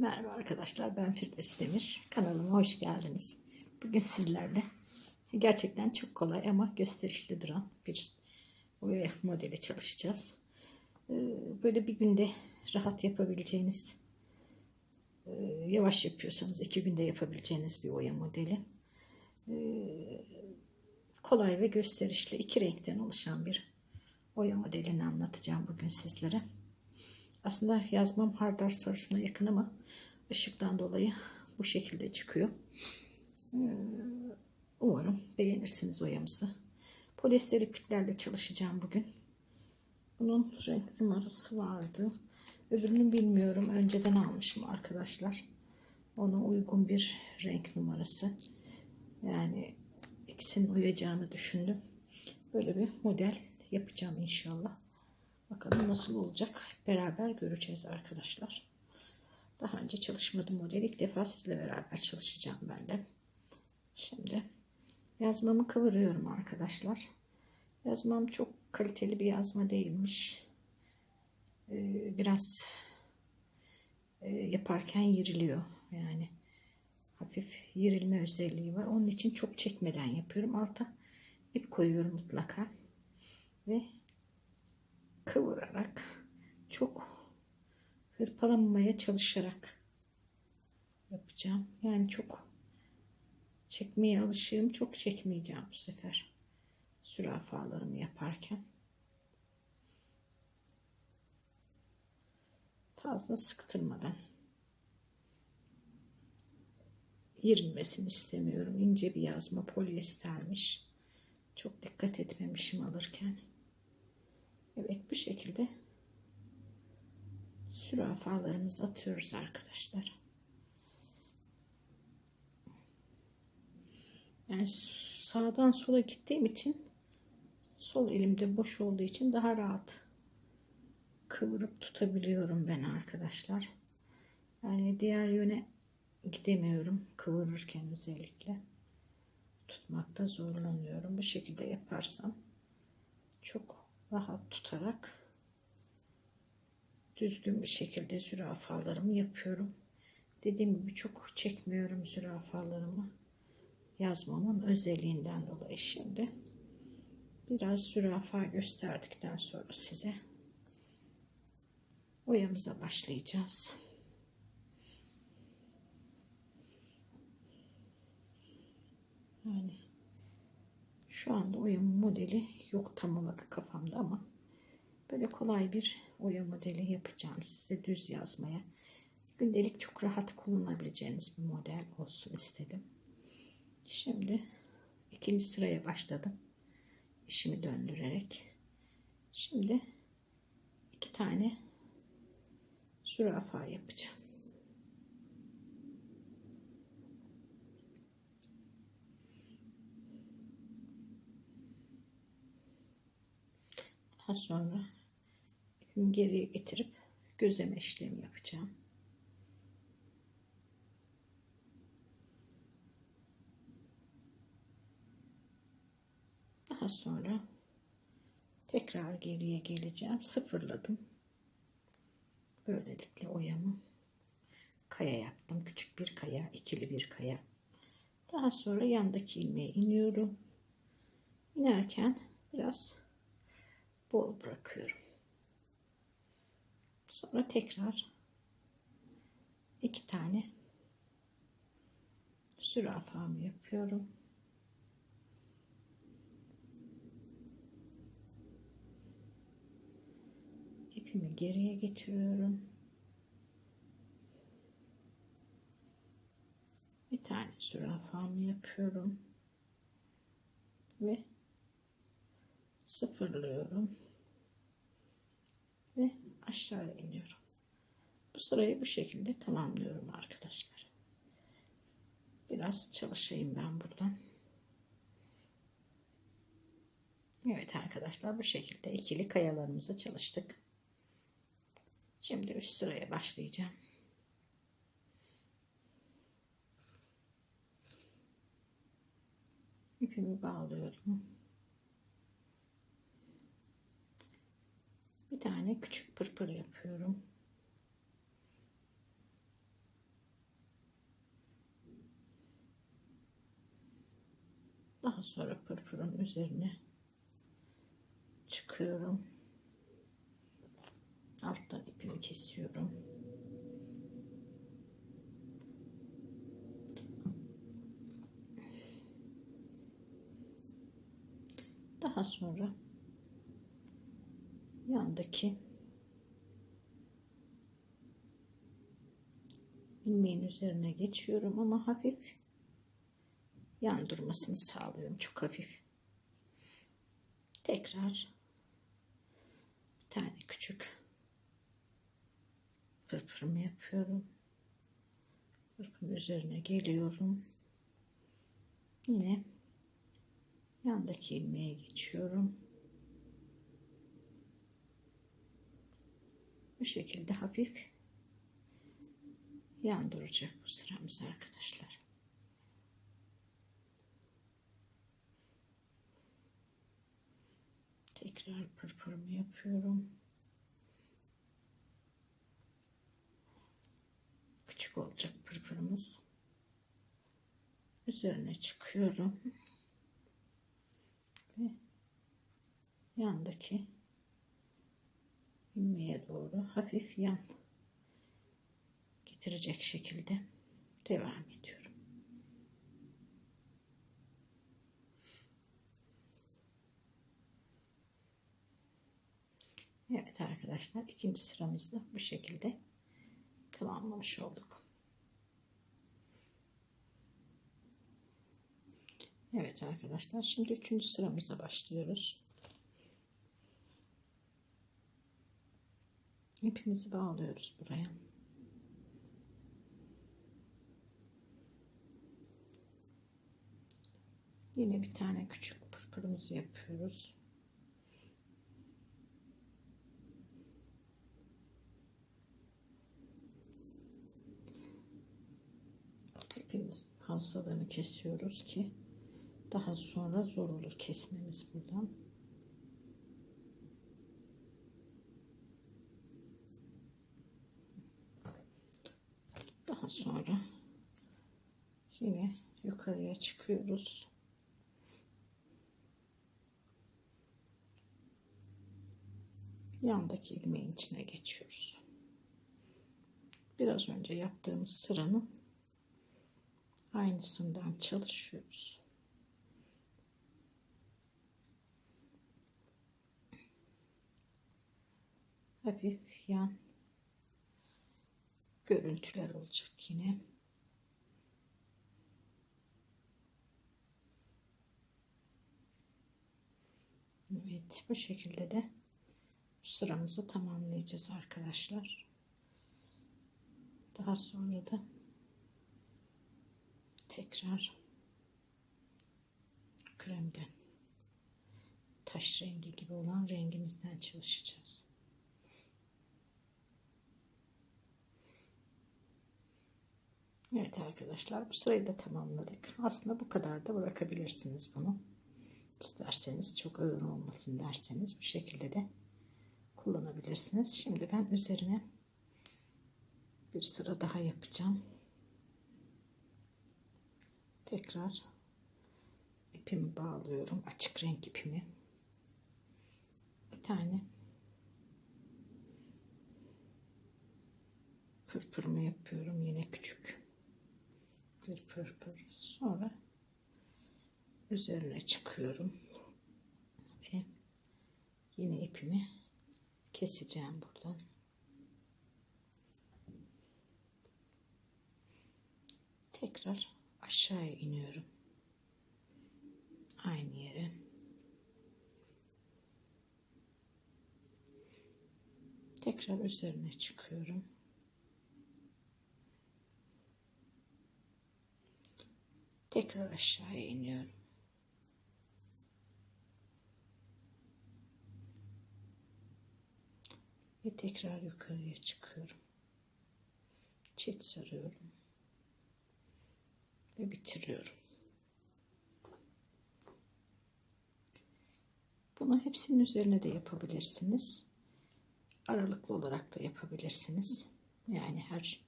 Merhaba arkadaşlar ben Firdevs Demir. Kanalıma hoş geldiniz. Bugün sizlerle gerçekten çok kolay ama gösterişli duran bir oya modeli çalışacağız. Ee, Böyle bir günde rahat yapabileceğiniz, e, yavaş yapıyorsanız iki günde yapabileceğiniz bir oya modeli. Ee, Kolay ve gösterişli iki renkten oluşan bir oya modelini anlatacağım bugün sizlere. Aslında yazmam hardal sarısına yakın ama ışıktan dolayı bu şekilde çıkıyor. Ee, Umarım beğenirsiniz oyamızı. Polyester ipliklerle çalışacağım bugün. Bunun renk numarası vardı. Öbürünü bilmiyorum. Önceden almışım arkadaşlar. Ona uygun bir renk numarası. Yani ikisinin uyacağını düşündüm. Böyle bir model yapacağım inşallah. Bakalım nasıl olacak. Beraber göreceğiz arkadaşlar. Daha önce çalışmadım model. İlk defa sizle beraber çalışacağım ben de. Şimdi yazmamı kıvırıyorum arkadaşlar. Yazmam çok kaliteli bir yazma değilmiş. Ee, biraz e, yaparken yiriliyor. Yani hafif yerilme özelliği var. Onun için çok çekmeden yapıyorum. Alta ip koyuyorum mutlaka. Ve kıvırarak çok hırpalamamaya çalışarak yapacağım. Yani çok çekmeye alışığım. Çok çekmeyeceğim bu sefer. Sürafalarımı yaparken. Fazla sıktırmadan. Yirmesini istemiyorum. İnce bir yazma polyestermiş. Çok dikkat etmemişim alırken. Bu şekilde sürafalarımızı atıyoruz arkadaşlar. Yani sağdan sola gittiğim için sol elimde boş olduğu için daha rahat kıvırıp tutabiliyorum ben arkadaşlar. Yani diğer yöne gidemiyorum kıvırırken özellikle tutmakta zorlanıyorum. Bu şekilde yaparsam çok rahat tutarak düzgün bir şekilde zürafalarımı yapıyorum. Dediğim gibi çok çekmiyorum zürafalarımı. Yazmamın özelliğinden dolayı şimdi biraz zürafa gösterdikten sonra size oyamıza başlayacağız. Yani şu anda oya modeli yok tam olarak kafamda ama böyle kolay bir oya modeli yapacağım size düz yazmaya. Gündelik çok rahat kullanabileceğiniz bir model olsun istedim. Şimdi ikinci sıraya başladım. İşimi döndürerek. Şimdi iki tane zürafa yapacağım. Daha sonra geriye getirip gözleme işlemi yapacağım. Daha sonra tekrar geriye geleceğim. Sıfırladım. Böylelikle oyamı kaya yaptım. Küçük bir kaya, ikili bir kaya. Daha sonra yandaki ilmeğe iniyorum. İnerken biraz bol bırakıyorum. Sonra tekrar iki tane zürafamı yapıyorum. İpimi geriye getiriyorum. Bir tane zürafamı yapıyorum. Ve sıfırlıyorum ve aşağı iniyorum. Bu sırayı bu şekilde tamamlıyorum arkadaşlar. Biraz çalışayım ben buradan. Evet arkadaşlar bu şekilde ikili kayalarımızı çalıştık. Şimdi üst sıraya başlayacağım. İpimi bağlıyorum. bir tane küçük pırpır yapıyorum. Daha sonra pırpırın üzerine çıkıyorum. Alttan ipimi kesiyorum. Daha sonra yandaki ilmeğin üzerine geçiyorum ama hafif yan durmasını sağlıyorum. Çok hafif. Tekrar bir tane küçük pırpırımı yapıyorum. Pırpırın üzerine geliyorum. Yine yandaki ilmeğe geçiyorum. Bu şekilde hafif yan duracak bu sıramız arkadaşlar. Tekrar pırpırımı yapıyorum. Küçük olacak pırpırımız. Üzerine çıkıyorum. Ve yandaki ilmeğe doğru hafif yan getirecek şekilde devam ediyorum. Evet arkadaşlar ikinci sıramızda bu şekilde tamamlamış olduk. Evet arkadaşlar şimdi üçüncü sıramıza başlıyoruz. İpimizi bağlıyoruz buraya. Yine bir tane küçük pırpırımızı yapıyoruz. Hepimiz fazlalığını kesiyoruz ki daha sonra zor olur kesmemiz buradan. Daha sonra yine yukarıya çıkıyoruz. Yandaki ilmeğin içine geçiyoruz. Biraz önce yaptığımız sıranın aynısından çalışıyoruz. Hafif yan görüntüler olacak yine. Evet bu şekilde de sıramızı tamamlayacağız arkadaşlar. Daha sonra da tekrar kremden taş rengi gibi olan rengimizden çalışacağız. Evet arkadaşlar bu sırayı da tamamladık. Aslında bu kadar da bırakabilirsiniz bunu. İsterseniz çok ağır olmasın derseniz bu şekilde de kullanabilirsiniz. Şimdi ben üzerine bir sıra daha yapacağım. Tekrar ipimi bağlıyorum. Açık renk ipimi. Bir tane pırpırımı yapıyorum. Yine küçük bir pırpır. Sonra üzerine çıkıyorum. Ve yine ipimi keseceğim buradan. Tekrar aşağıya iniyorum. Aynı yere. Tekrar üzerine çıkıyorum. Tekrar aşağıya iniyorum. Ve tekrar yukarıya çıkıyorum. Çift sarıyorum. Ve bitiriyorum. Bunu hepsinin üzerine de yapabilirsiniz. Aralıklı olarak da yapabilirsiniz. Yani her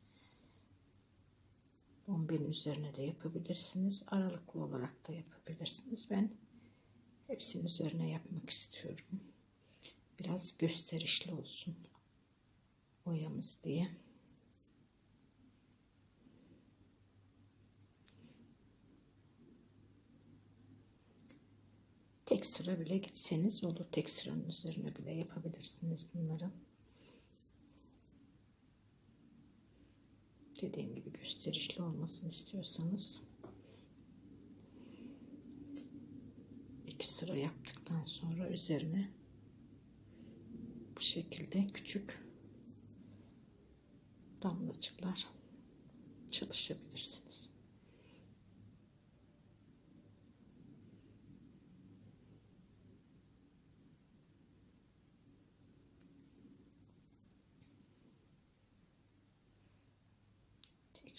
bombenin üzerine de yapabilirsiniz. Aralıklı olarak da yapabilirsiniz. Ben hepsinin üzerine yapmak istiyorum. Biraz gösterişli olsun oyamız diye. Tek sıra bile gitseniz olur. Tek sıranın üzerine bile yapabilirsiniz bunları. Dediğim gibi gösterişli olmasını istiyorsanız iki sıra yaptıktan sonra üzerine bu şekilde küçük damlacıklar çalışabilirsiniz.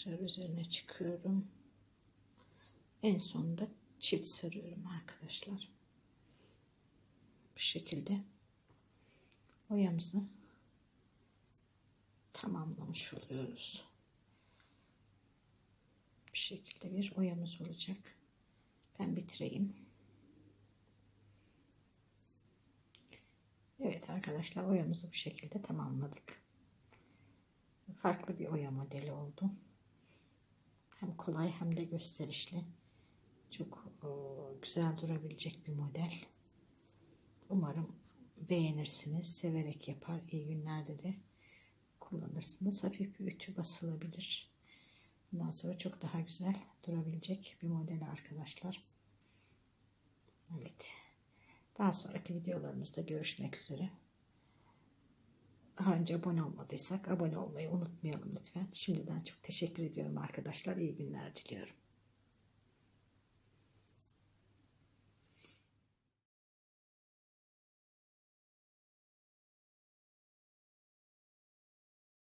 Tekrar üzerine çıkıyorum. En sonunda çift sarıyorum arkadaşlar. Bu şekilde oyamızı tamamlamış oluyoruz. Bu şekilde bir oyamız olacak. Ben bitireyim. Evet arkadaşlar oyamızı bu şekilde tamamladık. Farklı bir oya modeli oldu. Hem kolay hem de gösterişli. Çok güzel durabilecek bir model. Umarım beğenirsiniz. Severek yapar. İyi günlerde de kullanırsınız. Hafif bir ütü basılabilir. Bundan sonra çok daha güzel durabilecek bir model arkadaşlar. Evet. Daha sonraki videolarımızda görüşmek üzere. Daha önce abone olmadıysak abone olmayı unutmayalım lütfen. Şimdiden çok teşekkür ediyorum arkadaşlar. İyi günler diliyorum.